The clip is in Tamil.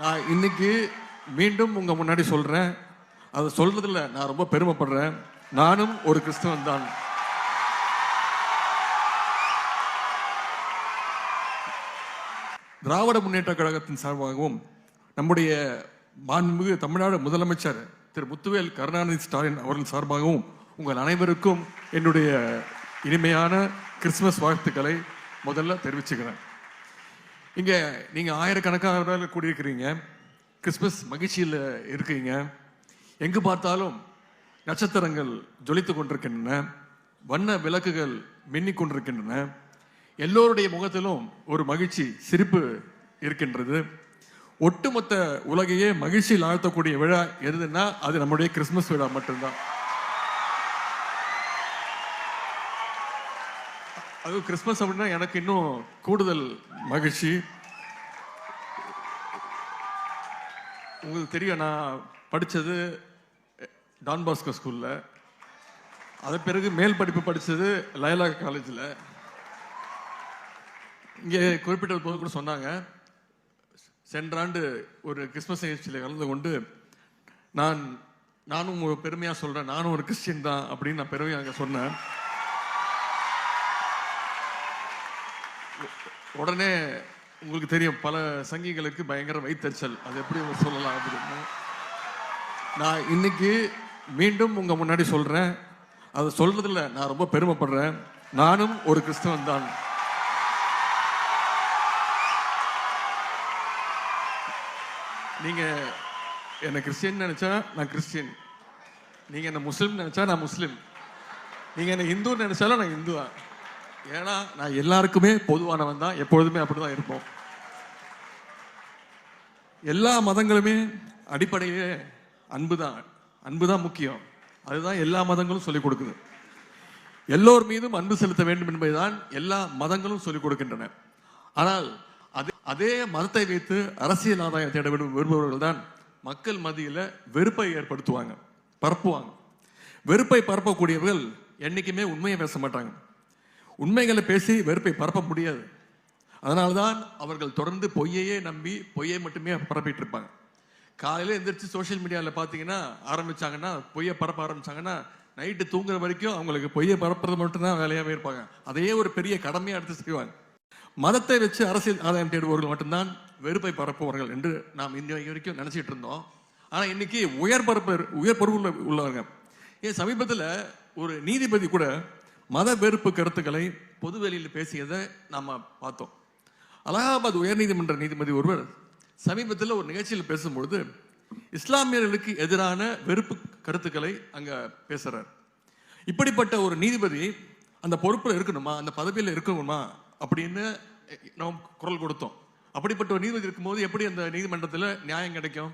நான் இன்னைக்கு மீண்டும் உங்க முன்னாடி சொல்றேன். அதை சொல்றதுல நான் ரொம்ப பெருமைப்படுறேன். நானும் ஒரு கிறிஸ்தவன் தான். திராவிட முன்னேற்ற கழகத்தின் சார்பாகவும் நம்முடைய மாண்புமிகு தமிழ்நாடு முதலமைச்சர் திரு முத்துவேல் கருணாநிதி ஸ்டாலின் அவர்கள் சார்பாகவும் உங்கள் அனைவருக்கும் என்னுடைய இனிமையான கிறிஸ்துமஸ் வாழ்த்துக்களை முதல்ல தெரிவிச்சுக்கிறேன். இங்கே நீங்கள் ஆயிரக்கணக்கான கூடியிருக்கிறீங்க. கிறிஸ்மஸ் மகிழ்ச்சியில் இருக்கீங்க. எங்கு பார்த்தாலும் நட்சத்திரங்கள் ஜொலித்து கொண்டிருக்கின்றன. வண்ண விளக்குகள் மின்னிக் கொண்டிருக்கின்றன. எல்லோருடைய முகத்திலும் ஒரு மகிழ்ச்சி சிரிப்பு இருக்கின்றது. ஒட்டுமொத்த உலகையே மகிழ்ச்சியில் ஆழ்த்தக்கூடிய விழா எதுன்னா அது நம்முடைய கிறிஸ்மஸ் விழா மட்டும்தான். அது கிறிஸ்மஸ் அப்படின்னா எனக்கு இன்னும் கூடுதல் மகிழ்ச்சி. உங்களுக்கு தெரியும் நான் படித்தது டான் பாஸ்கோ ஸ்கூலில் அதன் பிறகு மேல் படிப்பு படித்தது லயலா காலேஜில் இங்கே குறிப்பிட்ட போது கூட சொன்னாங்க. சென்ற ஆண்டு ஒரு கிறிஸ்மஸ் நிகழ்ச்சியில் கலந்து கொண்டு நான் நானும் பெருமையாக சொல்கிறேன் நானும் ஒரு கிறிஸ்டின் தான் அப்படின்னு நான் பெருமையாக அங்கே சொன்னேன். உடனே உங்களுக்கு தெரியும் பல சங்கிகளுக்கு பயங்கர வைத்தறிச்சல் அது எப்படி சொல்லலாம் அப்படின்னு. நான் இன்னைக்கு மீண்டும் உங்க முன்னாடி சொல்றேன். அதை சொல்றதுல நான் ரொம்ப பெருமைப்படுறேன். நானும் ஒரு கிறிஸ்தவன் தான். நீங்க என்ன கிறிஸ்டியன் நினைச்சா நான் கிறிஸ்டியன். நீங்க என்ன முஸ்லீம் நினைச்சா நான் முஸ்லீம். நீங்க என்ன இந்து நினைச்சாலும் நான் இந்து தான் ஏன்னா நான் எல்லாருக்குமே பொதுவானவன் தான் எப்பொழுதுமே அப்படிதான் இருப்போம். எல்லா மதங்களுமே அடிப்படையே அன்பு தான் அன்பு தான் முக்கியம். அதுதான் எல்லா மதங்களும் சொல்லிக் கொடுக்குது. எல்லோர் மீதும் அன்பு செலுத்த வேண்டும் என்பதுதான் எல்லா மதங்களும் சொல்லிக் கொடுக்கின்றன. ஆனால் அதே அதே மதத்தை வைத்து அரசியல் ஆதாயம் தேட வேண்டும் விரும்புபவர்கள் தான் மக்கள் மத்தியில் வெறுப்பை ஏற்படுத்துவாங்க பரப்புவாங்க. வெறுப்பை பரப்பக்கூடியவர்கள் என்னைக்குமே உண்மையை பேச மாட்டாங்க. உண்மைகளை பேசி வெறுப்பை பரப்ப முடியாது. அதனால்தான் அவர்கள் தொடர்ந்து பொய்யையே நம்பி பொய்யை மட்டுமே பரப்பிட்டு இருப்பாங்க காலையில் எந்திரிச்சு சோஷியல் மீடியாவில் பார்த்தீங்கன்னா ஆரம்பிச்சாங்கன்னா பொய்யை பரப்ப ஆரம்பிச்சாங்கன்னா நைட்டு தூங்குற வரைக்கும் அவங்களுக்கு பொய்யை பரப்புறது மட்டும்தான் வேலையாகவே இருப்பாங்க. அதையே ஒரு பெரிய கடமையாக எடுத்து செய்வாங்க. மதத்தை வச்சு அரசியல் ஆதாயம் தேடுபவர்கள் மட்டும்தான் வெறுப்பை பரப்புவார்கள் என்று நாம் இன்ன வரைக்கும் நினச்சிட்டு இருந்தோம். ஆனால் இன்னைக்கு உயர் பரப்பு உயர் பொறுப்புள்ள உள்ளவங்க. ஏன் சமீபத்தில் ஒரு நீதிபதி கூட மத வெறுப்பு கருத்துக்களை பொதுவெளியில் பேசியதை நம்ம பார்த்தோம். அலகாபாத் உயர்நீதிமன்ற நீதிபதி ஒருவர் சமீபத்தில் ஒரு நிகழ்ச்சியில் பேசும்பொழுது இஸ்லாமியர்களுக்கு எதிரான வெறுப்பு கருத்துக்களை அங்கே பேசுகிறார் இப்படிப்பட்ட ஒரு நீதிபதி அந்த பொறுப்பில் இருக்கணுமா? அந்த பதவியில் இருக்கணுமா? அப்படின்னு நாம் குரல் கொடுத்தோம். அப்படிப்பட்ட ஒரு நீதிபதி இருக்கும்போது எப்படி அந்த நீதிமன்றத்தில் நியாயம் கிடைக்கும்?